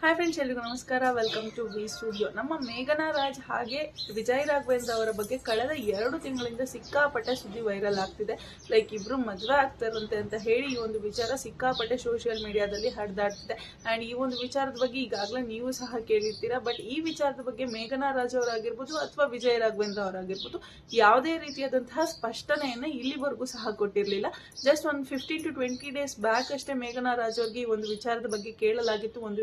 Hi friends ಎಲ್ರಿಗೂ ನಮಸ್ಕಾರ. Welcome to V studio ನಮ್ಮ ಮೇಘನಾ ರಾಜ್ ಹಾಗೆ ವಿಜಯ್ ರಾಘವೇಂದ್ರ ಅವರ ಬಗ್ಗೆ ಕಳೆದ ಎರಡು ತಿಂಗಳಿಂದ ಸಿಕ್ಕಾಪಟ್ಟೆ ಸುದ್ದಿ ವೈರಲ್ ಆಗ್ತಿದೆ. ಲೈಕ್ ಇಬ್ಬರು ಮದುವೆ ಆಗ್ತಾರಂತೆ ಅಂತ ಹೇಳಿ ಈ ಒಂದು ವಿಚಾರ ಸಿಕ್ಕಾಪಟ್ಟೆ ಸೋಷಿಯಲ್ ಮೀಡಿಯಾದಲ್ಲಿ ಹರಿದಾಡ್ತಿದೆ. ಆ್ಯಂಡ್ ಈ ಒಂದು ವಿಚಾರದ ಬಗ್ಗೆ ಈಗಾಗಲೇ ನೀವು ಸಹ ಕೇಳಿರ್ತೀರಾ. ಬಟ್ ಈ ವಿಚಾರದ ಬಗ್ಗೆ ಮೇಘನಾ ರಾಜ್ ಅವರಾಗಿರ್ಬೋದು ಅಥವಾ ವಿಜಯ್ ರಾಘವೇಂದ್ರ ಅವರಾಗಿರ್ಬೋದು ಯಾವುದೇ ರೀತಿಯಾದಂತಹ ಸ್ಪಷ್ಟನೆಯನ್ನು ಇಲ್ಲಿವರೆಗೂ ಸಹ ಕೊಟ್ಟಿರಲಿಲ್ಲ. ಜಸ್ಟ್ ಒಂದು fifteen to twenty days back ಅಷ್ಟೇ ಮೇಘನಾ ರಾಜ್ ಅವ್ರಿಗೆ ಈ ಒಂದು ವಿಚಾರದ ಬಗ್ಗೆ ಕೇಳಲಾಗಿತ್ತು. ಒಂದು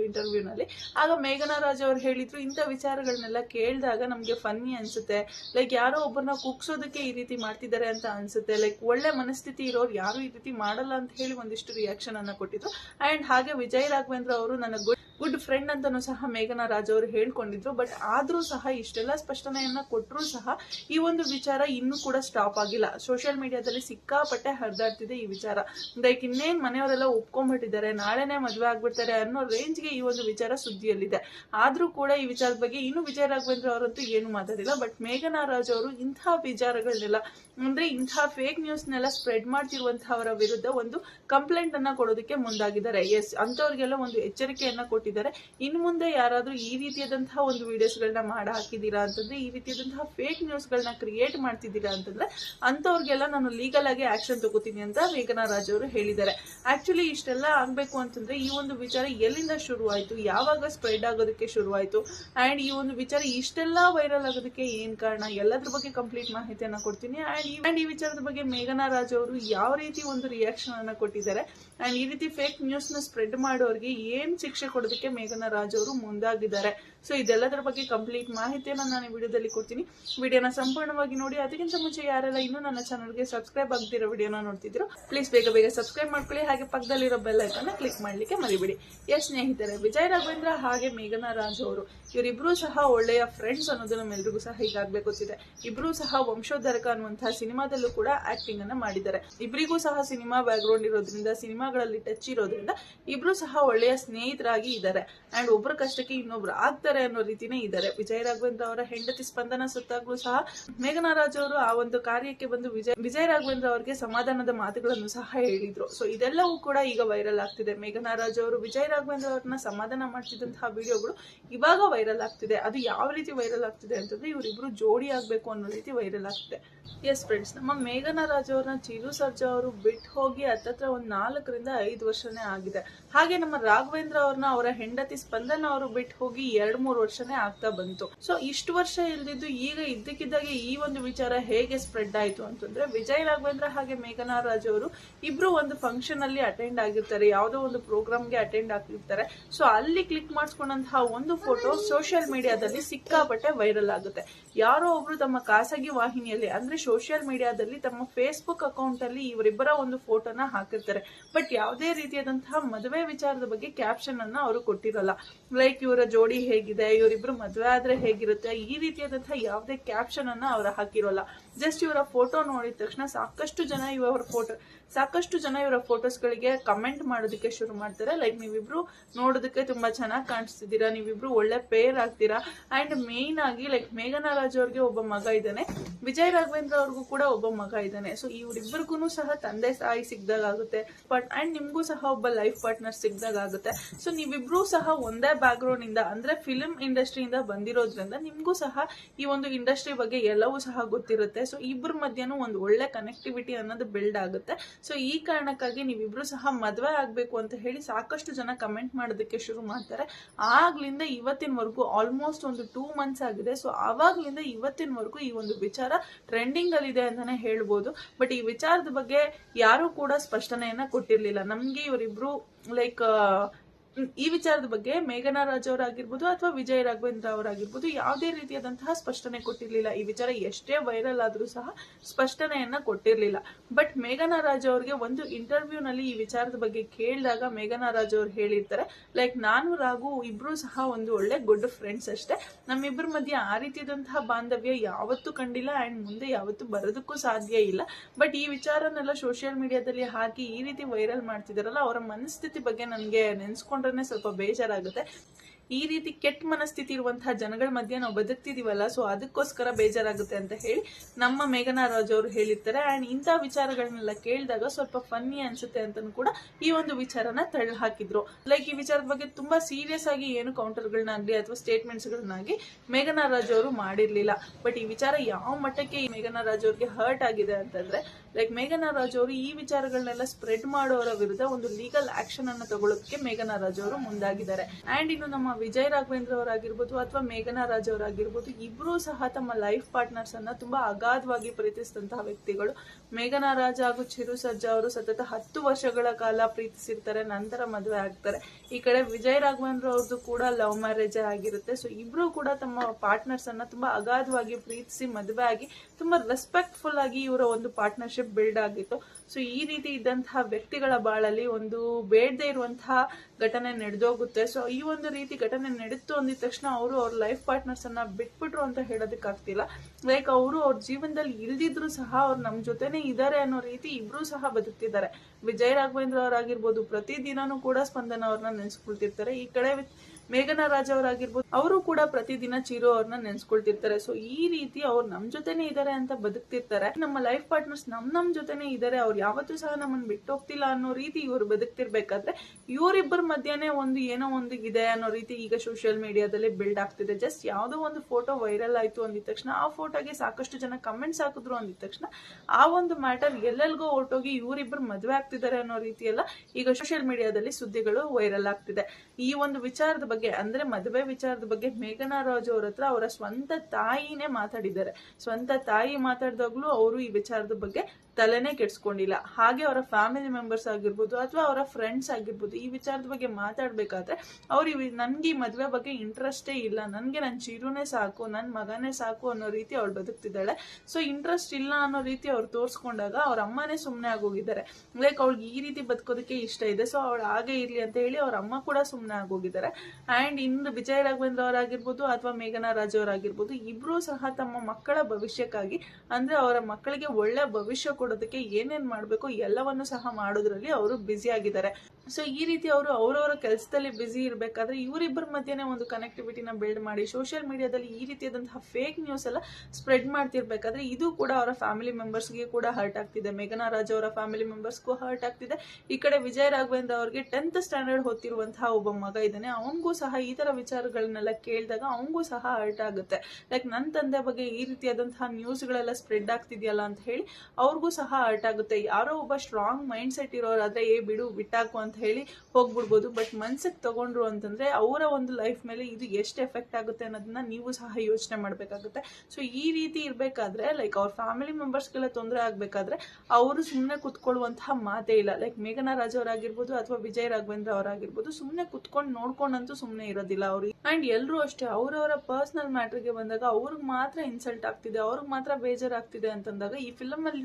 ಇಂಟರ್ವ್ಯೂನಲ್ಲಿ ಆಗ ಮೇಘನಾ ರಾಜ್ ಅವ್ರು ಹೇಳಿದ್ರು, ಇಂಥ ವಿಚಾರಗಳನ್ನೆಲ್ಲ ಕೇಳಿದಾಗ ನಮಗೆ ಫನ್ನಿ ಅನ್ಸುತ್ತೆ. ಲೈಕ್ ಯಾರೋ ಒಬ್ಬರನ್ನ ಕುಗ್ಸೋದಕ್ಕೆ ಈ ರೀತಿ ಮಾಡ್ತಿದ್ದಾರೆ ಅಂತ ಅನ್ಸುತ್ತೆ. ಲೈಕ್ ಒಳ್ಳೆ ಮನಸ್ಥಿತಿ ಇರೋರು ಯಾರು ಈ ರೀತಿ ಮಾಡಲ್ಲ ಅಂತ ಹೇಳಿ ಒಂದಿಷ್ಟು ರಿಯಾಕ್ಷನ್ ಅನ್ನ ಕೊಟ್ಟಿದ್ರು. ಅಂಡ್ ಹಾಗೆ ವಿಜಯ್ ರಾಘವೇಂದ್ರ ಅವರು ನನ್ನ ಗುಡ್ ಫ್ರೆಂಡ್ ಅಂತಾನೂ ಸಹ ಮೇಘನಾ ರಾಜ್ ಅವರು ಹೇಳ್ಕೊಂಡಿದ್ರು, ಬಟ್ ಆದರೂ ಸಹ ಇಷ್ಟೆಲ್ಲ ಸ್ಪಷ್ಟನೆಯನ್ನ ಕೊಟ್ಟರೂ ಸಹ ಈ ಒಂದು ವಿಚಾರ ಇನ್ನೂ ಕೂಡ ಸ್ಟಾಪ್ ಆಗಿಲ್ಲ. ಸೋಷಿಯಲ್ ಮೀಡಿಯಾದಲ್ಲಿ ಸಿಕ್ಕಾಪಟ್ಟೆ ಹರಿದಾಡ್ತಿದೆ ಈ ವಿಚಾರ. ಲೈಕ್ ಇನ್ನೇನ್ ಮನೆಯವರೆಲ್ಲ ಒಪ್ಕೊಂಡ್ಬಿಟ್ಟಿದ್ದಾರೆ, ನಾಳೆನೇ ಮದುವೆ ಆಗ್ಬಿಡ್ತಾರೆ ಅನ್ನೋ ರೇಂಜ್ಗೆ ಈ ಒಂದು ವಿಚಾರ ಸುದ್ದಿಯಲ್ಲಿದೆ. ಆದರೂ ಕೂಡ ಈ ವಿಚಾರದ ಬಗ್ಗೆ ಇನ್ನು ವಿಜಯ ರಾಘವೇಂದ್ರ ಅವರಂತೂ ಏನು ಮಾತಾಡಿಲ್ಲ, ಬಟ್ ಮೇಘನಾ ರಾಜ್ ಅವರು ಇಂತಹ ವಿಚಾರಗಳನ್ನೆಲ್ಲ ಅಂದ್ರೆ ಇಂತಹ ಫೇಕ್ ನ್ಯೂಸ್ನೆಲ್ಲ ಸ್ಪ್ರೆಡ್ ಮಾಡ್ತಿರುವಂತಹವರ ವಿರುದ್ಧ ಒಂದು ಕಂಪ್ಲೇಂಟ್ ಅನ್ನ ಕೊಡೋದಕ್ಕೆ ಮುಂದಾಗಿದ್ದಾರೆ. ಎಸ್ ಅಂತವ್ರಿಗೆಲ್ಲ ಒಂದು ಎಚ್ಚರಿಕೆಯನ್ನ ಕೊಟ್ಟಿದ್ದಾರೆ. ಇನ್ನು ಮುಂದೆ ಯಾರಾದ್ರೂ ಈ ರೀತಿಯಾದಂತಹ ಒಂದು ವಿಡಿಯೋಸ್ ಗಳನ್ನ ಮಾಡ ಹಾಕಿದೀರಾ ಅಂತಂದ್ರೆ, ಈ ರೀತಿಯಾದಂತಹ ಫೇಕ್ ನ್ಯೂಸ್ ಗಳನ್ನ ಕ್ರಿಯೇಟ್ ಮಾಡ್ತಿದ್ದೀರಾ ಅಂತಂದ್ರೆ, ಅಂಥವ್ರಿಗೆಲ್ಲ ನಾನು ಲೀಗಲ್ ಆಗಿ ಆಕ್ಷನ್ ತಗೋತೀನಿ ಅಂತ ಮೇಘನಾ ರಾಜ್ ಅವರು ಹೇಳಿದ್ದಾರೆ. ಆಕ್ಚುಲಿ ಇಷ್ಟೆಲ್ಲ ಆಗ್ಬೇಕು ಅಂತಂದ್ರೆ, ಈ ಒಂದು ವಿಚಾರ ಎಲ್ಲಿಂದ ಶುರುವಾಯಿತು, ಯಾವಾಗ ಸ್ಪ್ರೆಡ್ ಆಗೋದಕ್ಕೆ ಶುರುವಾಯಿತು ಆ್ಯಂಡ್ ಈ ಒಂದು ವಿಚಾರ ಇಷ್ಟೆಲ್ಲ ವೈರಲ್ ಆಗೋದಕ್ಕೆ ಏನ್ ಕಾರಣ, ಎಲ್ಲದ್ರ ಬಗ್ಗೆ ಕಂಪ್ಲೀಟ್ ಮಾಹಿತಿಯನ್ನ ಕೊಡ್ತೀನಿ. ಅಂಡ್ ಈ ವಿಚಾರದ ಬಗ್ಗೆ ಮೇಘನಾ ರಾಜ್ ಅವರು ಯಾವ ರೀತಿ ಒಂದು ರಿಯಾಕ್ಷನ್ ಅನ್ನ ಕೊಟ್ಟಿದ್ದಾರೆ ಆ್ಯಂಡ್ ಈ ರೀತಿ ಫೇಕ್ ನ್ಯೂಸ್ನ ಸ್ಪ್ರೆಡ್ ಮಾಡೋರಿಗೆ ಏನ್ ಶಿಕ್ಷೆ ಕೊಡೋದಕ್ಕೆ ಮೇಘನ ರಾಜ್ ಅವರು ಮುಂದಾಗಿದ್ದಾರೆ. ಸೊ ಇದೆಲ್ಲದರ ಬಗ್ಗೆ ಕಂಪ್ಲೀಟ್ ಮಾಹಿತಿಯನ್ನು ನಾನು ಈ ವಿಡಿಯೋದಲ್ಲಿ ಕೊಡ್ತೀನಿ. ವಿಡಿಯೋನ ಸಂಪೂರ್ಣವಾಗಿ ನೋಡಿ. ಅದಕ್ಕಿಂತ ಮುಂಚೆ ಯಾರೆಲ್ಲ ಇನ್ನೂ ನನ್ನ ಚಾನಲ್ಗೆ ಸಬ್ಸ್ಕ್ರೈಬ್ ಆಗ್ತಿರೋ ವಿಡಿಯೋನ ನೋಡ್ತಿದ್ರು ಪ್ಲೀಸ್ ಬೇಗ ಬೇಗ ಸಬ್ಸ್ಕ್ರೈಬ್ ಮಾಡ್ಕೊಳ್ಳಿ. ಹಾಗೆ ಪಕ್ಕದಲ್ಲಿರೋ ಬೆಲ್ ಐಕನ್ನ ಕ್ಲಿಕ್ ಮಾಡ್ಲಿಕ್ಕೆ ಮರಿಬೇಡಿ. ಎಸ್ ಸ್ನೇಹಿತರೆ, ವಿಜಯ್ ರಾಘವೇಂದ್ರ ಹಾಗೆ ಮೇಘನಾ ರಾಜ್ ಅವರು, ಇವರಿಬ್ರು ಸಹ ಒಳ್ಳೆಯ ಫ್ರೆಂಡ್ಸ್ ಅನ್ನೋದು ನಮ್ಮೆಲ್ರಿಗೂ ಸಹ ಈಗಾಗಲೇ ಗೊತ್ತಿದೆ. ಇಬ್ರು ಸಹ ವಂಶೋದ್ಧಾರಕ ಅನ್ನುವಂತಹ ಸಿನಿಮಾದಲ್ಲೂ ಕೂಡ ಆಕ್ಟಿಂಗ್ ಅನ್ನ ಮಾಡಿದ್ದಾರೆ. ಇಬ್ಬರಿಗೂ ಸಹ ಸಿನಿಮಾ ಬ್ಯಾಕ್ ಗ್ರೌಂಡ್ ಇರೋದ್ರಿಂದ, ಸಿನಿಮಾಗಳಲ್ಲಿ ಟಚ್ ಇರೋದ್ರಿಂದ ಇಬ್ರು ಸಹ ಒಳ್ಳೆಯ ಸ್ನೇಹಿತರಾಗಿ ಇದ್ದಾರೆ. ಅಂಡ್ ಒಬ್ಬರ ಕಷ್ಟಕ್ಕೆ ಇನ್ನೊಬ್ರು ಆಗ್ತಾರೆ ಅನ್ನೋ ರೀತಿನೇ ಇದ್ದಾರೆ. ವಿಜಯ ರಾಘವೇಂದ್ರ ಅವರ ಹೆಂಡತಿ ಸ್ಪಂದನ ಸುತ್ತಾಗ್ಲೂ ಸಹ ಮೇಘನಾರಾಜ್ ಅವರು ಆ ಒಂದು ಕಾರ್ಯಕ್ಕೆ ಬಂದು ವಿಜಯ ವಿಜಯ ರಾಘವೇಂದ್ರ ಅವರಿಗೆ ಸಮಾಧಾನದ ಮಾತುಗಳನ್ನು ಸಹ ಹೇಳಿದ್ರು. ಸೊ ಇದೆಲ್ಲವೂ ಕೂಡ ಈಗ ವೈರಲ್ ಆಗ್ತಿದೆ. ಮೇಘನಾರಾಜ್ ಅವರು ವಿಜಯ ರಾಘವೇಂದ್ರ ಅವ್ರನ್ನ ಸಮಾಧಾನ ಮಾಡ್ತಿದ್ದಂತಹ ವಿಡಿಯೋಗಳು ಇವಾಗ ವೈರಲ್ ಆಗ್ತಿದೆ. ಅದು ಯಾವ ರೀತಿ ವೈರಲ್ ಆಗ್ತಿದೆ ಅಂತಂದ್ರೆ ಇವರಿಬ್ರು ಜೋಡಿ ಆಗ್ಬೇಕು ಅನ್ನೋ ರೀತಿ ವೈರಲ್ ಆಗ್ತಿದೆ. ಎಸ್ ಫ್ರೆಂಡ್ಸ್ ನಮ್ಮ ಮೇಘನಾರಾಜ್ ಅವ್ರನ್ನ ಚಿರು ಸರ್ಜಾ ಅವರು ಬಿಟ್ಟು ಹೋಗಿ ಹತ್ತತ್ರ ಒಂದ್ ನಾಲ್ಕರಿಂದ ಐದು ವರ್ಷನೇ ಆಗಿದೆ. ಹಾಗೆ ನಮ್ಮ ರಾಘವೇಂದ್ರ ಅವ್ರನ್ನ ಅವರ ಹೆಂಡತಿ ಸ್ಪಂದನ ಅವರು ಬಿಟ್ಟು ಹೋಗಿ ಎರಡ್ ಮೂರು ವರ್ಷನೇ ಆಗ್ತಾ ಬಂತು. ಸೊ ಇಷ್ಟು ವರ್ಷ ಇಲ್ದಿದ್ದು ಈಗ ಇದ್ದಕ್ಕಿದ್ದಾಗೆ ಈ ಒಂದು ವಿಚಾರ ಹೇಗೆ ಸ್ಪ್ರೆಡ್ ಆಯ್ತು ಅಂತಂದ್ರೆ, ವಿಜಯ್ ರಾಘವೇಂದ್ರ ಹಾಗೆ ಮೇಘನಾ ರಾಜ್ ಅವರು ಇಬ್ರು ಒಂದು ಫಂಕ್ಷನ್ ಅಲ್ಲಿ ಅಟೆಂಡ್ ಆಗಿರ್ತಾರೆ, ಯಾವುದೋ ಒಂದು ಪ್ರೋಗ್ರಾಮ್ಗೆ ಅಟೆಂಡ್ ಆಗಿರ್ತಾರೆ. ಸೊ ಅಲ್ಲಿ ಕ್ಲಿಕ್ ಮಾಡಿಸ್ಕೊಂಡಂತಹ ಒಂದು ಫೋಟೋ ಸೋಷಿಯಲ್ ಮೀಡಿಯಾದಲ್ಲಿ ಸಿಕ್ಕಾಪಟ್ಟೆ ವೈರಲ್ ಆಗುತ್ತೆ. ಯಾರೋ ಒಬ್ರು ತಮ್ಮ ಖಾಸಗಿ ವಾಹಿನಿಯಲ್ಲಿ, ಅಂದ್ರೆ ಸೋಷಿಯಲ್ ಮೀಡಿಯಾದಲ್ಲಿ ತಮ್ಮ ಫೇಸ್ಬುಕ್ ಅಕೌಂಟ್ ಅಲ್ಲಿ ಇವರಿಬ್ಬರ ಒಂದು ಫೋಟೋನ ಹಾಕಿರ್ತಾರೆ. ಬಟ್ ಯಾವುದೇ ರೀತಿಯಾದಂತಹ ಮದುವೆ ವಿಚಾರದ ಬಗ್ಗೆ ಕ್ಯಾಪ್ಷನ್ ಅನ್ನ ಅವರು ಕೊಟ್ಟಿರಲ್ಲ. ಲೈಕ್ ಇವರ ಜೋಡಿ ಹೇಗಿದೆ ಇವರಿಬ್ರು ಮದುವೆ ಆದ್ರೆ ಹೇಗಿರುತ್ತೆ, ಈ ರೀತಿಯಾದಂತಹ ಯಾವುದೇ ಕ್ಯಾಪ್ಷನ್ ಅನ್ನ ಅವ್ರ ಹಾಕಿರೋಲ್ಲ. ಜಸ್ಟ್ ಇವರ ಫೋಟೋ ನೋಡಿದ ತಕ್ಷಣ ಸಾಕಷ್ಟು ಜನ ಇವರ ಫೋಟೋ ಸಾಕಷ್ಟು ಜನ ಇವರ ಫೋಟೋಸ್ ಗಳಿಗೆ ಕಮೆಂಟ್ ಮಾಡೋದಕ್ಕೆ ಶುರು ಮಾಡ್ತಾರೆ. ಲೈಕ್ ನೀವಿಬ್ರು ನೋಡೋದಕ್ಕೆ ತುಂಬಾ ಚೆನ್ನಾಗಿ ಕಾಣಿಸ್ತಿದ್ದೀರಾ, ನೀವಿಬ್ರು ಒಳ್ಳೆ ಪೇರ್ ಆಗ್ತೀರಾ? ಅಂಡ್ ಮೇನ್ ಆಗಿ ಲೈಕ್ ಮೇಘನಾ ರಾಜ್ ಅವ್ರಿಗೆ ಒಬ್ಬ ಮಗ ಇದ್ದಾನೆ. ವಿಜಯ್ ರಾಘವೇಂದ್ರ ಅವ್ರಿಗೂ ಕೂಡ ಒಬ್ಬ ಮಗ ಇದ್ದಾನೆ. ಸೊ ಇವರಿಬ್ಬರಿಗೂ ಸಹ ತಂದೆ ತಾಯಿ ಸಿಗ್ದಾಗ ಆಗುತ್ತೆ ಬಟ್ ಅಂಡ್ ನಿಮ್ಗೂ ಸಹ ಒಬ್ಬ ಲೈಫ್ ಪಾರ್ಟ್ನರ್ ಸಿಗ್ದಾಗ ಆಗುತ್ತೆ ಸೊ ನೀವಿಬ್ರು ಸಹ ಒಂದೇ ಬ್ಯಾಕ್ ಇಂದ, ಅಂದ್ರೆ ಫಿಲ್ಮ್ ಇಂಡಸ್ಟ್ರಿಯಿಂದ ಬಂದಿರೋದ್ರಿಂದ ನಿಮಗೂ ಸಹ ಈ ಒಂದು ಇಂಡಸ್ಟ್ರಿ ಬಗ್ಗೆ ಎಲ್ಲವೂ ಸಹ ಗೊತ್ತಿರುತ್ತೆ. ಸೊ ಇಬ್ಬರ ಮಧ್ಯನೂ ಒಂದು ಒಳ್ಳೆ ಕನೆಕ್ಟಿವಿಟಿ ಅನ್ನೋದು ಬಿಲ್ಡ್ ಆಗುತ್ತೆ. ಸೊ ಈ ಕಾರಣಕ್ಕಾಗಿ ನೀವಿಬ್ರು ಸಹ ಮದುವೆ ಆಗಬೇಕು ಅಂತ ಹೇಳಿ ಸಾಕಷ್ಟು ಜನ ಕಮೆಂಟ್ ಮಾಡೋದಕ್ಕೆ ಶುರು ಮಾಡ್ತಾರೆ. ಆಗ್ಲಿಂದ ಇವತ್ತಿನವರೆಗೂ ಆಲ್ಮೋಸ್ಟ್ ಒಂದು ಟೂ ಮಂತ್ಸ್ ಆಗಿದೆ. ಸೊ ಆವಾಗ್ಲಿಂದ ಇವತ್ತಿನವರೆಗೂ ಈ ಒಂದು ವಿಚಾರ ಟ್ರೆಂಡಿಂಗ್ ಅಲ್ಲಿ ಇದೆ ಅಂತಾನೆ ಹೇಳ್ಬೋದು. ಬಟ್ ಈ ವಿಚಾರದ ಬಗ್ಗೆ ಯಾರು ಕೂಡ ಸ್ಪಷ್ಟನೆಯನ್ನ ಕೊಟ್ಟಿರ್ಲಿಲ್ಲ. ನಮ್ಗೆ ಇವರಿಬ್ರು ಲೈಕ್ ಈ ವಿಚಾರದ ಬಗ್ಗೆ ಮೇಘನಾ ರಾಜ್ ಅವರಾಗಿರ್ಬೋದು ಅಥವಾ ವಿಜಯ್ ರಾಘವೇಂದ್ರ ಅವರಾಗಿರ್ಬೋದು ಯಾವುದೇ ರೀತಿಯಾದಂತಹ ಸ್ಪಷ್ಟನೆ ಕೊಟ್ಟಿರಲಿಲ್ಲ. ಈ ವಿಚಾರ ಎಷ್ಟೇ ವೈರಲ್ ಆದ್ರೂ ಸಹ ಸ್ಪಷ್ಟನೆಯನ್ನ ಕೊಟ್ಟಿರಲಿಲ್ಲ. ಬಟ್ ಮೇಘನಾ ರಾಜ್ ಅವ್ರಿಗೆ ಒಂದು ಇಂಟರ್ವ್ಯೂನಲ್ಲಿ ಈ ವಿಚಾರದ ಬಗ್ಗೆ ಕೇಳಿದಾಗ ಮೇಘನಾ ರಾಜ್ ಅವ್ರು ಹೇಳಿರ್ತಾರೆ ಲೈಕ್ ನಾನು, ರಾಘು ಇಬ್ರು ಸಹ ಒಂದು ಒಳ್ಳೆ ಗುಡ್ ಫ್ರೆಂಡ್ಸ್ ಅಷ್ಟೇ. ನಮ್ಮಿಬ್ಬರ ಮಧ್ಯೆ ಆ ರೀತಿಯಾದಂತಹ ಬಾಂಧವ್ಯ ಯಾವತ್ತೂ ಕಂಡಿಲ್ಲ ಅಂಡ್ ಮುಂದೆ ಯಾವತ್ತೂ ಬರೋದಕ್ಕೂ ಸಾಧ್ಯ ಇಲ್ಲ. ಬಟ್ ಈ ವಿಚಾರನೆಲ್ಲ ಸೋಷಿಯಲ್ ಮೀಡಿಯಾದಲ್ಲಿ ಹಾಕಿ ಈ ರೀತಿ ವೈರಲ್ ಮಾಡ್ತಿದಾರಲ್ಲ, ಅವರ ಮನಸ್ಥಿತಿ ಬಗ್ಗೆ ನನಗೆ ನೆನ್ಸ್ಕೊಂಡ್ರೆ ಸ್ವಲ್ಪ ಬೇಜಾರಾಗುತ್ತೆ ಈ ರೀತಿ ಕೆಟ್ಟ ಮನಸ್ಥಿತಿ ಇರುವಂತಹ ಜನಗಳ ಮಧ್ಯೆ ನಾವು ಬದುಕ್ತಿದೀವಲ್ಲ ಸೊ ಅದಕ್ಕೋಸ್ಕರ ಬೇಜಾರಾಗುತ್ತೆ ಅಂತ ಹೇಳಿ ನಮ್ಮ ಮೇಘನಾ ರಾಜ್ ಅವರು ಹೇಳಿರ್ತಾರೆ. ಅಂಡ್ ಇಂಥ ವಿಚಾರಗಳನ್ನೆಲ್ಲ ಕೇಳಿದಾಗ ಸ್ವಲ್ಪ ಫನ್ನಿ ಅನ್ಸುತ್ತೆ ಅಂತಾನು ಕೂಡ ಈ ಒಂದು ವಿಚಾರನ ತಳ್ಳಿ ಹಾಕಿದ್ರು ಲೈಕ್ ಈ ವಿಚಾರದ ಬಗ್ಗೆ ತುಂಬಾ ಸೀರಿಯಸ್ ಆಗಿ ಏನು ಕೌಂಟರ್ಗಳನ್ನಾಗ್ಲಿ ಅಥವಾ ಸ್ಟೇಟ್ಮೆಂಟ್ಸ್ ಗಳನ್ನಾಗಿ ಮೇಘನಾ ರಾಜ್ ಅವರು ಮಾಡಿರ್ಲಿಲ್ಲ. ಬಟ್ ಈ ವಿಚಾರ ಯಾವ ಮಟ್ಟಕ್ಕೆ ಈ ಮೇಘನಾ ರಾಜ್ ಅವ್ರಿಗೆ ಹರ್ಟ್ ಆಗಿದೆ ಅಂತಂದ್ರೆ ಲೈಕ್ ಮೇಘನಾ ರಾಜ್ ಅವರು ಈ ವಿಚಾರಗಳನ್ನೆಲ್ಲ ಸ್ಪ್ರೆಡ್ ಮಾಡೋರ ವಿರುದ್ಧ ಒಂದು ಲೀಗಲ್ ಆಕ್ಷನ್ ಅನ್ನು ತಗೊಳ್ಳೋದಕ್ಕೆ ಮೇಘನಾ ರಾಜ್ ಅವರು ಮುಂದಾಗಿದ್ದಾರೆ. ಅಂಡ್ ಇನ್ನು ನಮ್ಮ ವಿಜಯ್ ರಾಘವೇಂದ್ರ ಅವರಾಗಿರ್ಬೋದು ಅಥವಾ ಮೇಘನಾ ರಾಜ್ ಅವರಾಗಿರ್ಬೋದು ಇಬ್ರು ಸಹ ತಮ್ಮ ಲೈಫ್ ಪಾರ್ಟ್ನರ್ಸ್ ಅನ್ನ ತುಂಬಾ ಅಗಾಧವಾಗಿ ಪ್ರೀತಿಸಿದಂತಹ ವ್ಯಕ್ತಿಗಳು. ಮೇಘನಾ ರಾಜ್ ಹಾಗೂ ಚಿರು ಸರ್ಜಾ ಅವರು ಸತತ ಹತ್ತು ವರ್ಷಗಳ ಕಾಲ ಪ್ರೀತಿಸಿರ್ತಾರೆ, ನಂತರ ಮದುವೆ ಆಗ್ತಾರೆ. ಈ ಕಡೆ ವಿಜಯ್ ರಾಘವೇಂದ್ರ ಅವ್ರದ್ದು ಕೂಡ ಲವ್ ಮ್ಯಾರೇಜ್ ಆಗಿರುತ್ತೆ. ಸೊ ಇಬ್ರು ಕೂಡ ತಮ್ಮ ಪಾರ್ಟ್ನರ್ಸ್ ಅನ್ನ ತುಂಬಾ ಅಗಾಧವಾಗಿ ಪ್ರೀತಿಸಿ ಮದುವೆ ಆಗಿ ತುಂಬಾ ರೆಸ್ಪೆಕ್ಟ್ಫುಲ್ ಆಗಿ ಇವರ ಒಂದು ಪಾರ್ಟ್ನರ್ಶಿಪ್ ಬಿಲ್ಡ್ ಆಗಿತ್ತು. ಸೊ ಈ ರೀತಿ ಇದ್ದಂತಹ ವ್ಯಕ್ತಿಗಳ ಬಾಳಲ್ಲಿ ಒಂದು ಬೇಡದೆ ಇರುವಂತಹ ಘಟನೆ ನಡೆದೋಗುತ್ತೆ. ಸೊ ಈ ಒಂದು ರೀತಿ ಘಟನೆ ನಡೆತು ಅಂದಿದ ತಕ್ಷಣ ಅವರು ಅವ್ರ ಲೈಫ್ ಪಾರ್ಟ್ನರ್ಸ್ ಅನ್ನ ಬಿಟ್ಬಿಟ್ರು ಅಂತ ಹೇಳೋದಕ್ಕಾಗ್ತಿಲ್ಲ. ಲೈಕ್ ಅವರು ಅವ್ರ ಜೀವನದಲ್ಲಿ ಇಲ್ದಿದ್ರು ಸಹ ಅವ್ರು ನಮ್ಮ ಜೊತೆನೆ ಇದ್ದಾರೆ ಅನ್ನೋ ರೀತಿ ಇಬ್ರು ಸಹ ಬದುಕ್ತಿದ್ದಾರೆ. ವಿಜಯ್ ರಾಘವೇಂದ್ರ ಅವರಾಗಿರ್ಬೋದು ಪ್ರತಿದಿನನೂ ಕೂಡ ಸ್ಪಂದನ ಅವ್ರನ್ನ ನೆನೆಸ್ಕೊಳ್ತಿರ್ತಾರೆ. ಈ ಕಡೆ ಮೇಘನಾ ರಾಜ್ ಅವರಾಗಿರ್ಬೋದು, ಅವರು ಕೂಡ ಪ್ರತಿದಿನ ಚಿರು ಅವ್ರನ್ನ ನೆನ್ಸ್ಕೊಳ್ತಿರ್ತಾರೆ. ಸೊ ಈ ರೀತಿ ಅವ್ರು ನಮ್ ಜೊತೆನೆ ಇದಾರೆ ಅಂತ ಬದುಕ್ತಿರ್ತಾರೆ. ನಮ್ಮ ಲೈಫ್ ಪಾರ್ಟ್ನರ್ಸ್ ನಮ್ ನಮ್ ಜೊತೆನೆ ಇದಾರೆ. ಅವ್ರು ಯಾವತ್ತೂ ಸಹ ನಮ್ಮನ್ನ ಬಿಟ್ಟೋಗ್ತಿಲ್ಲ ಅನ್ನೋ ರೀತಿ ಇವ್ರು ಬದುಕ್ತಿರ್ಬೇಕಾದ್ರೆ, ಇವರಿಬ್ಬರ ಮಧ್ಯನೇ ಒಂದು ಏನೋ ಒಂದು ಇದೆ ಅನ್ನೋ ರೀತಿ ಈಗ ಸೋಷಿಯಲ್ ಮೀಡಿಯಾದಲ್ಲಿ ಬಿಲ್ಡ್ ಆಗ್ತಿದೆ. ಜಸ್ಟ್ ಯಾವ್ದೋ ಒಂದು ಫೋಟೋ ವೈರಲ್ ಆಯ್ತು ಅಂದಿದ ತಕ್ಷಣ, ಆ ಫೋಟೋಗೆ ಸಾಕಷ್ಟು ಜನ ಕಮೆಂಟ್ಸ್ ಹಾಕಿದ್ರು ಅಂದಿದ ತಕ್ಷಣ, ಆ ಒಂದು ಮ್ಯಾಟರ್ ಎಲ್ಲೆಲ್ಗೋ ಹೊರಟೋಗಿ ಇವರಿಬ್ಬರು ಮದುವೆ ಆಗ್ತಿದ್ದಾರೆ ಅನ್ನೋ ರೀತಿಯೆಲ್ಲ ಈಗ ಸೋಷಿಯಲ್ ಮೀಡಿಯಾದಲ್ಲಿ ಸುದ್ದಿಗಳು ವೈರಲ್ ಆಗ್ತಿದೆ. ಈ ಒಂದು ವಿಚಾರದ ಬಗ್ಗೆ, ಅಂದ್ರೆ ಮದುವೆ ವಿಚಾರದ ಬಗ್ಗೆ ಮೇಘನಾ ರಾಜು ಅವ್ರ ಹತ್ರ ಅವರ ಸ್ವಂತ ತಾಯಿನೇ ಮಾತಾಡಿದ್ದಾರೆ. ಸ್ವಂತ ತಾಯಿ ಮಾತಾಡಿದಾಗ್ಲೂ ಅವರು ಈ ವಿಚಾರದ ಬಗ್ಗೆ ತಲೆನೇ ಕೆಡ್ಸ್ಕೊಂಡಿಲ್ಲ. ಹಾಗೆ ಅವರ ಫ್ಯಾಮಿಲಿ ಮೆಂಬರ್ಸ್ ಆಗಿರ್ಬೋದು ಅಥವಾ ಅವರ ಫ್ರೆಂಡ್ಸ್ ಆಗಿರ್ಬೋದು, ಈ ವಿಚಾರದ ಬಗ್ಗೆ ಮಾತಾಡ್ಬೇಕಾದ್ರೆ ಅವ್ರು ಇವ್ ನನ್ಗೆ ಈ ಮದ್ವೆ ಬಗ್ಗೆ ಇಂಟ್ರೆಸ್ಟೇ ಇಲ್ಲ. ನನ್ಗೆ ನನ್ನ ಚಿರುನೇ ಸಾಕು ನನ್ನ ಮಗನೇ ಸಾಕು ಅನ್ನೋ ರೀತಿ ಅವ್ಳು ಬದುಕ್ತಿದ್ದಾಳೆ. ಸೊ ಇಂಟ್ರೆಸ್ಟ್ ಇಲ್ಲ ಅನ್ನೋ ರೀತಿ ಅವ್ರು ತೋರಿಸ್ಕೊಂಡಾಗ ಅವ್ರ ಅಮ್ಮನೇ ಸುಮ್ಮನೆ ಆಗೋಗಿದ್ದಾರೆ. ಲೈಕ್ ಅವ್ಳಿಗೆ ಈ ರೀತಿ ಬದುಕೋದಕ್ಕೆ ಇಷ್ಟ ಇದೆ. ಸೊ ಅವಳು ಹಾಗೆ ಇರ್ಲಿ ಅಂತ ಹೇಳಿ ಅವ್ರ ಅಮ್ಮ ಕೂಡ ಸುಮ್ಮನೆ ಆಗೋಗಿದ್ದಾರೆ. ಆ್ಯಂಡ್ ಇನ್ನು ವಿಜಯ ರಾಘವೇಂದ್ರ ಅವರಾಗಿರ್ಬೋದು ಅಥವಾ ಮೇಘನಾ ರಾಜ್ ಅವರಾಗಿರ್ಬೋದು ಇಬ್ರು ಸಹ ತಮ್ಮ ಮಕ್ಕಳ ಭವಿಷ್ಯಕ್ಕಾಗಿ, ಅಂದ್ರೆ ಅವರ ಮಕ್ಕಳಿಗೆ ಒಳ್ಳೆ ಭವಿಷ್ಯ ಕೊಡೋದಕ್ಕೆ ಏನೇನ್ ಮಾಡಬೇಕು ಎಲ್ಲವನ್ನು ಸಹ ಮಾಡೋದ್ರಲ್ಲಿ ಅವರು ಬ್ಯುಸಿ ಆಗಿದ್ದಾರೆ. ಸೊ ಈ ರೀತಿ ಅವರು ಅವರವರ ಕೆಲಸದಲ್ಲಿ ಬ್ಯುಸಿ ಇರಬೇಕಾದ್ರೆ ಇವರಿಬ್ಬರ ಮಧ್ಯೆನೇ ಒಂದು ಕನೆಕ್ಟಿವಿಟಿನ ಬಿಲ್ಡ್ ಮಾಡಿ ಸೋಷಿಯಲ್ ಮೀಡಿಯಾದಲ್ಲಿ ಈ ರೀತಿಯಾದಂತಹ ಫೇಕ್ ನ್ಯೂಸ್ ಎಲ್ಲ ಸ್ಪ್ರೆಡ್ ಮಾಡ್ತಿರ್ಬೇಕಾದ್ರೆ ಇದು ಕೂಡ ಅವರ ಫ್ಯಾಮಿಲಿ ಮೆಂಬರ್ಸ್ಗೆ ಕೂಡ ಹರ್ಟ್ ಆಗ್ತಿದೆ. ಮೇಘನಾ ರಾಜ್ ಅವರ ಫ್ಯಾಮಿಲಿ ಮೆಂಬರ್ಸ್ಗೂ ಹರ್ಟ್ ಆಗ್ತಿದೆ. ಈ ಕಡೆ ವಿಜಯ್ ರಾಘವೇಂದ್ರ ಅವ್ರಿಗೆ ಟೆಂತ್ ಸ್ಟ್ಯಾಂಡರ್ಡ್ ಹೊತ್ತಿರುವಂತಹ ಒಬ್ಬ ಮಗ ಇದ್ದಾನೆ. ಅವನಿಗೂ ಸಹ ಈ ತರ ವಿಚಾರಗಳನ್ನೆಲ್ಲ ಕೇಳಿದಾಗ ಅವನಿಗೂ ಸಹ ಹರ್ಟ್ ಆಗುತ್ತೆ. ಲೈಕ್ ನನ್ನ ತಂದೆ ಬಗ್ಗೆ ಈ ರೀತಿಯಾದಂತಹ ನ್ಯೂಸ್ಗಳೆಲ್ಲ ಸ್ಪ್ರೆಡ್ ಆಗ್ತಿದೆಯಲ್ಲ ಅಂತ ಹೇಳಿ ಅವ್ರಿಗೂ ಸಹ ಹರ್ಟ್ ಆಗುತ್ತೆ. ಯಾರೋ ಒಬ್ಬ ಸ್ಟ್ರಾಂಗ್ ಮೈಂಡ್ ಸೆಟ್ ಇರೋರಾದ್ರೆ, ಏ, ಬಿಡು, ಬಿಟ್ಟಾಕು ಅಂತ ಹೇಳಿ ಹೋಗ್ಬಿಡ್ಬೋದು. ಬಟ್ ಮನ್ಸಿಗೆ ತಗೊಂಡ್ರು ಅಂತಂದ್ರೆ ಅವರ ಒಂದು ಲೈಫ್ ಮೇಲೆ ಇದು ಎಷ್ಟು ಎಫೆಕ್ಟ್ ಆಗುತ್ತೆ ಅನ್ನೋದನ್ನ ನೀವು ಸಹ ಯೋಚನೆ ಮಾಡ್ಬೇಕಾಗುತ್ತೆ. ಸೊ ಈ ರೀತಿ ಇರಬೇಕಾದ್ರೆ ಲೈಕ್ ಅವ್ರ ಫ್ಯಾಮಿಲಿ ಮೆಂಬರ್ಸ್ಗೆಲ್ಲ ತೊಂದರೆ ಆಗ್ಬೇಕಾದ್ರೆ ಅವರು ಸುಮ್ಮನೆ ಕುತ್ಕೊಳ್ಳುವಂತಹ ಮಾತೇ ಇಲ್ಲ. ಲೈಕ್ ಮೇಘನಾ ರಾಜ್ ಅವರಾಗಿರ್ಬೋದು ಅಥವಾ ವಿಜಯ್ ರಾಘವೇಂದ್ರ ಅವರಾಗಿರ್ಬೋದು ಸುಮ್ಮನೆ ಕುತ್ಕೊಂಡು ನೋಡ್ಕೊಂಡಂತೂ ಸುಮ್ಮನೆ ಇರೋದಿಲ್ಲ ಅವ್ರಿಗೆ ಅಂಡ್ ಎಲ್ಲರೂ ಅಷ್ಟೇ, ಅವರವರ ಪರ್ಸನಲ್ ಮ್ಯಾಟ್ರಿಗೆ ಬಂದಾಗ ಅವ್ರಿಗೆ ಮಾತ್ರ ಇನ್ಸಲ್ಟ್ ಆಗ್ತಿದೆ, ಅವ್ರಿಗೆ ಮಾತ್ರ ಬೇಜಾರಾಗ್ತಿದೆ ಅಂತಂದಾಗ ಈ ಫಿಲಮಲ್ಲಿ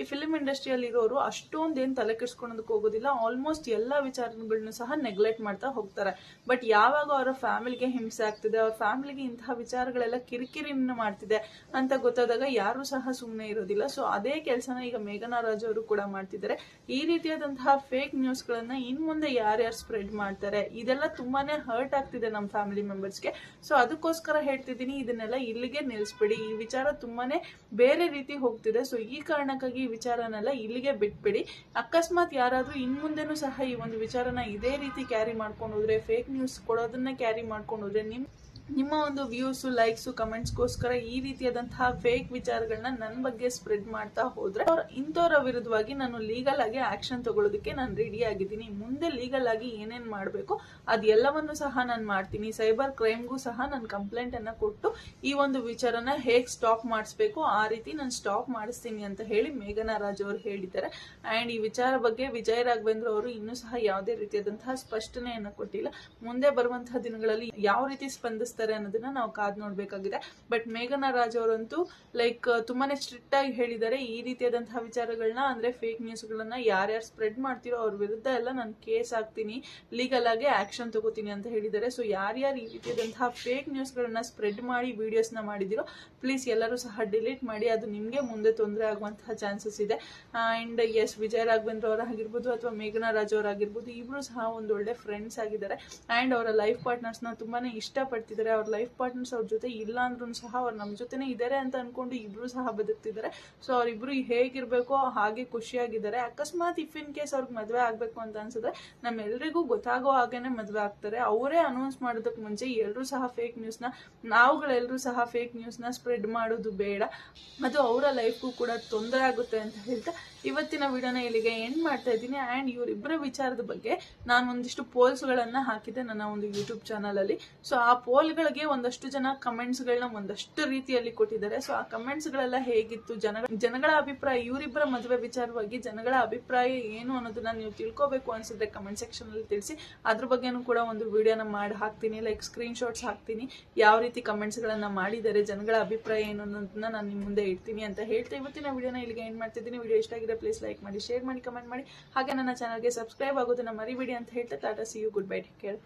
ಈ ಫಿಲ್ಮ್ ಇಂಡಸ್ಟ್ರಿಯಲ್ಲಿ ಇರೋರು ಅಷ್ಟೊಂದು ಏನ್ ತಲೆ ಕೆಡ್ಸ್ಕೊಳೋದಕ್ಕೆ ಹೋಗೋದಿಲ್ಲ. ಆಲ್ಮೋಸ್ಟ್ ಎಲ್ಲಾ ವಿಚಾರಗಳನ್ನ ಸಹ ನೆಗ್ಲೆಕ್ಟ್ ಮಾಡ್ತಾ ಹೋಗ್ತಾರೆ. ಬಟ್ ಯಾವಾಗ ಅವರ ಫ್ಯಾಮಿಲಿಗೆ ಹಿಂಸೆ ಆಗ್ತಿದೆ, ಅವ್ರ ಫ್ಯಾಮಿಲಿಗೆ ಇಂತಹ ವಿಚಾರಗಳೆಲ್ಲ ಕಿರಿಕಿರಿನ ಮಾಡ್ತಿದೆ ಅಂತ ಗೊತ್ತಾದಾಗ ಯಾರು ಸಹ ಸುಮ್ಮನೆ ಇರೋದಿಲ್ಲ. ಸೊ ಅದೇ ಕೆಲಸನ ಈಗ ಮೇಘನಾ ರಾಜ್ ಅವರು ಕೂಡ ಮಾಡ್ತಿದ್ದಾರೆ. ಈ ರೀತಿಯಾದಂತಹ ಫೇಕ್ ನ್ಯೂಸ್ ಗಳನ್ನ ಇನ್ ಮುಂದೆ ಯಾರ್ಯಾರು ಸ್ಪ್ರೆಡ್ ಮಾಡ್ತಾರೆ, ಇದೆಲ್ಲ ತುಂಬಾನೇ ಹರ್ಟ್ ಆಗ್ತಿದೆ ನಮ್ಮ ಫ್ಯಾಮಿಲಿ ಮೆಂಬರ್ಸ್ಗೆ ಸೊ ಅದಕ್ಕೋಸ್ಕರ ಹೇಳ್ತಿದ್ದೀನಿ, ಇದನ್ನೆಲ್ಲ ಇಲ್ಲಿಗೆ ನಿಲ್ಲಿಸ್ಬಿಡಿ ಈ ವಿಚಾರ ತುಂಬಾನೇ ಬೇರೆ ರೀತಿ ಹೋಗ್ತಿದೆ. ಸೊ ಈ ಕಾರಣಕ್ಕಾಗಿ ಈ ವಿಚಾರನೆಲ್ಲ ಇಲ್ಲಿಗೆ ಬಿಟ್ಬಿಡಿ. ಅಕಸ್ಮಾತ್ ಯಾರಾದ್ರೂ ಇನ್ ಮುಂದೆನೂ ಸಹ ಈ ಒಂದು ವಿಚಾರನ ಇದೇ ರೀತಿ ಕ್ಯಾರಿ ಮಾಡ್ಕೊಂಡು ಹೋದ್ರೆ ಫೇಕ್ ನ್ಯೂಸ್ ಕೊಡೋದನ್ನ ಕ್ಯಾರಿ ಮಾಡ್ಕೊಂಡು ಹೋದ್ರೆ ನಿಮ್ ನಿಮ್ಮ ಒಂದು ವ್ಯೂಸು ಲೈಕ್ಸು ಕಮೆಂಟ್ಸ್ಗೋಸ್ಕರ ಈ ರೀತಿಯಾದಂತಹ ಫೇಕ್ ವಿಚಾರಗಳನ್ನ ನನ್ನ ಬಗ್ಗೆ ಸ್ಪ್ರೆಡ್ ಮಾಡ್ತಾ ಹೋದ್ರೆ ಇಂಥವ್ರ ವಿರುದ್ಧವಾಗಿ ನಾನು ಲೀಗಲ್ ಆಗಿ ಆಕ್ಷನ್ ತಗೊಳ್ಳೋದಕ್ಕೆ ನಾನು ರೆಡಿ ಆಗಿದ್ದೀನಿ. ಮುಂದೆ ಲೀಗಲ್ ಆಗಿ ಏನೇನ್ ಮಾಡಬೇಕು ಅದೆಲ್ಲವನ್ನು ಸಹ ನಾನು ಮಾಡ್ತೀನಿ. ಸೈಬರ್ ಕ್ರೈಮ್ಗೂ ಸಹ ನಾನು ಕಂಪ್ಲೇಂಟ್ ಅನ್ನ ಕೊಟ್ಟು ಈ ಒಂದು ವಿಚಾರನ ಹೇಗ್ ಸ್ಟಾಪ್ ಮಾಡಿಸ್ಬೇಕು, ಆ ರೀತಿ ನಾನು ಸ್ಟಾಪ್ ಮಾಡಿಸ್ತೀನಿ ಅಂತ ಹೇಳಿ ಮೇಘನಾ ರಾಜ್ ಅವರು ಹೇಳಿದ್ದಾರೆ. ಅಂಡ್ ಈ ವಿಚಾರ ಬಗ್ಗೆ ವಿಜಯ್ ರಾಘವೇಂದ್ರ ಅವರು ಇನ್ನೂ ಸಹ ಯಾವುದೇ ರೀತಿಯಾದಂತಹ ಸ್ಪಷ್ಟನೆಯನ್ನ ಕೊಟ್ಟಿಲ್ಲ. ಮುಂದೆ ಬರುವಂತಹ ದಿನಗಳಲ್ಲಿ ಯಾವ ರೀತಿ ಸ್ಪಂದಿಸ್ತಾರೆ ತಿಳಿಸ್ತಾರೆ ಅನ್ನೋದನ್ನ ನಾವು ಕಾದ್ ನೋಡ್ಬೇಕಾಗಿದೆ. ಬಟ್ ಮೇಘನಾ ರಾಜ್ ಅವರಂತೂ ಲೈಕ್ ತುಂಬಾನೇ ಸ್ಟ್ರಿಕ್ಟ್ ಆಗಿ ಹೇಳಿದ್ದಾರೆ ಈ ರೀತಿಯಾದಂತಹ ವಿಚಾರಗಳನ್ನ ಅಂದ್ರೆ ಫೇಕ್ ನ್ಯೂಸ್ಗಳನ್ನ ಯಾರ್ಯಾರು ಸ್ಪ್ರೆಡ್ ಮಾಡ್ತಿರೋ ಅವ್ರ ವಿರುದ್ಧ ಎಲ್ಲ ನಾನು ಕೇಸ್ ಹಾಕ್ತೀನಿ. ಲೀಗಲ್ ಆಗಿ ಆಕ್ಷನ್ ತಗೋತೀನಿ ಅಂತ ಹೇಳಿದ್ದಾರೆ. ಸೊ ಯಾರ್ಯಾರು ಈ ರೀತಿಯಾದಂತಹ ಫೇಕ್ ನ್ಯೂಸ್ಗಳನ್ನ ಸ್ಪ್ರೆಡ್ ಮಾಡಿ ವಿಡಿಯೋಸ್ನ ಮಾಡಿದಿರೋ ಪ್ಲೀಸ್ ಎಲ್ಲರೂ ಸಹ ಡಿಲೀಟ್ ಮಾಡಿ. ಅದು ನಿಮಗೆ ಮುಂದೆ ತೊಂದರೆ ಆಗುವಂತಹ ಚಾನ್ಸಸ್ ಇದೆ. ಅಂಡ್ ಎಸ್ ವಿಜಯ್ ರಾಘವೇಂದ್ರ ಅವರಾಗಿರ್ಬೋದು ಅಥವಾ ಮೇಘನಾ ರಾಜ್ ಅವರಾಗಿರ್ಬೋದು ಇಬ್ರು ಸಹ ಒಂದು ಒಳ್ಳೆ ಫ್ರೆಂಡ್ಸ್ ಆಗಿದ್ದಾರೆ. ಅಂಡ್ ಅವರ ಲೈಫ್ ಪಾರ್ಟ್ನರ್ಸ್ನ ತುಂಬಾನೇ ಇಷ್ಟಪಡ್ತಿದ್ದಾರೆ. ಅವ್ರ ಲೈಫ್ ಪಾರ್ಟ್ನರ್ಸ್ ಅವ್ರ ಜೊತೆ ಇಲ್ಲ ಅಂದ್ರೂ ಸಹ ಅವ್ರು ನಮ್ಮ ಜೊತೆನೇ ಇದ್ದಾರೆ ಅಂತ ಅನ್ಕೊಂಡು ಇಬ್ರು ಸಹ ಬದುಕ್ತಿದ್ದಾರೆ ಸೊ ಅವರಿಬ್ರು ಹೇಗಿರ್ಬೇಕೋ ಹಾಗೆ ಖುಷಿಯಾಗಿದ್ದಾರೆ. ಅಕಸ್ಮಾತ್ ಇಫ್ ಇನ್ ಕೇಸ್ ಅವ್ರಿಗೆ ಮದುವೆ ಆಗಬೇಕು ಅಂತ ಅನ್ಸಿದ್ರೆ ನಮ್ಮೆಲ್ರಿಗೂ ಗೊತ್ತಾಗೋ ಹಾಗೇನೆ ಮದುವೆ ಆಗ್ತಾರೆ. ಅವರೇ ಅನೌನ್ಸ್ ಮಾಡೋದಕ್ಕೆ ಮುಂಚೆ ಎಲ್ಲರೂ ಸಹ ಫೇಕ್ ನ್ಯೂಸ್ನ ನಾವುಗಳೆಲ್ಲರೂ ಸಹ ಫೇಕ್ ನ್ಯೂಸ್ನ ಸ್ಪ್ರೆಡ್ ಮಾಡೋದು ಬೇಡ. ಅದು ಅವರ ಲೈಫ್ಗೂ ಕೂಡ ತೊಂದರೆ ಆಗುತ್ತೆ ಅಂತ ಹೇಳ್ತಾ ಇವತ್ತಿನ ವಿಡಿಯೋನ ಇಲ್ಲಿಗೆ ಎಂಡ್ ಮಾಡ್ತಾ ಇದ್ದೀನಿ. ಆ್ಯಂಡ್ ಇವರಿಬ್ಬರ ವಿಚಾರದ ಬಗ್ಗೆ ನಾನು ಒಂದಿಷ್ಟು ಪೋಲ್ಸ್ಗಳನ್ನು ಹಾಕಿದ್ದೆ ನನ್ನ ಒಂದು ಯೂಟ್ಯೂಬ್ ಚಾನಲಲ್ಲಿ ಸೊ ಆ ಪೋಲ್ಗಳಿಗೆ ಒಂದಷ್ಟು ಜನ ಕಮೆಂಟ್ಸ್ಗಳನ್ನ ಒಂದಷ್ಟು ರೀತಿಯಲ್ಲಿ ಕೊಟ್ಟಿದ್ದಾರೆ. ಸೊ ಆ ಕಮೆಂಟ್ಸ್ಗಳೆಲ್ಲ ಹೇಗಿತ್ತು? ಜನ ಜನಗಳ ಅಭಿಪ್ರಾಯ, ಇವರಿಬ್ಬರ ಮದುವೆ ವಿಚಾರವಾಗಿ ಜನಗಳ ಅಭಿಪ್ರಾಯ ಏನು ಅನ್ನೋದನ್ನ ನೀವು ತಿಳ್ಕೊಬೇಕು ಅನ್ಸಿದ್ರೆ ಕಮೆಂಟ್ ಸೆಕ್ಷನ್ ಅಲ್ಲಿ ತಿಳಿಸಿ. ಅದ್ರ ಬಗ್ಗೆನೂ ಕೂಡ ಒಂದು ವಿಡಿಯೋನ ಮಾಡಿ ಹಾಕ್ತೀನಿ. ಲೈಕ್ ಸ್ಕ್ರೀನ್ ಶಾಟ್ಸ್ ಹಾಕ್ತೀನಿ. ಯಾವ ರೀತಿ ಕಮೆಂಟ್ಸ್ ಗಳನ್ನ ಮಾಡಿದ್ದಾರೆ, ಜನಗಳ ಅಭಿಪ್ರಾಯ ಏನು ಅನ್ನೋದನ್ನ ನಾನು ನಿಮ್ಮ ಮುಂದೆ ಇಡ್ತೀನಿ ಅಂತ ಹೇಳ್ತಾ ಇವತ್ತಿನ ವಿಡಿಯೋನ. ಇಲ್ಲಿಗೆ ಏನ್ ಮಾಡ್ತಿದ್ದೀನಿ. ವಿಡಿಯೋ ಇಷ್ಟ ಆಗಿದ್ರೆ ಪ್ಲೀಸ್ ಲೈಕ್ ಮಾಡಿ ಶೇರ್ ಮಾಡಿ ಕಮೆಂಟ್ ಮಾಡಿ. ಹಾಗೆ ನನ್ನ ಚಾನಲ್ಗೆ ಸಬ್ಸ್ಕ್ರೈಬ್ ಆಗೋದನ್ನ ಮರಿಬೇಡಿ ಅಂತ ಹೇಳ್ತಾ Tata see you good bye take care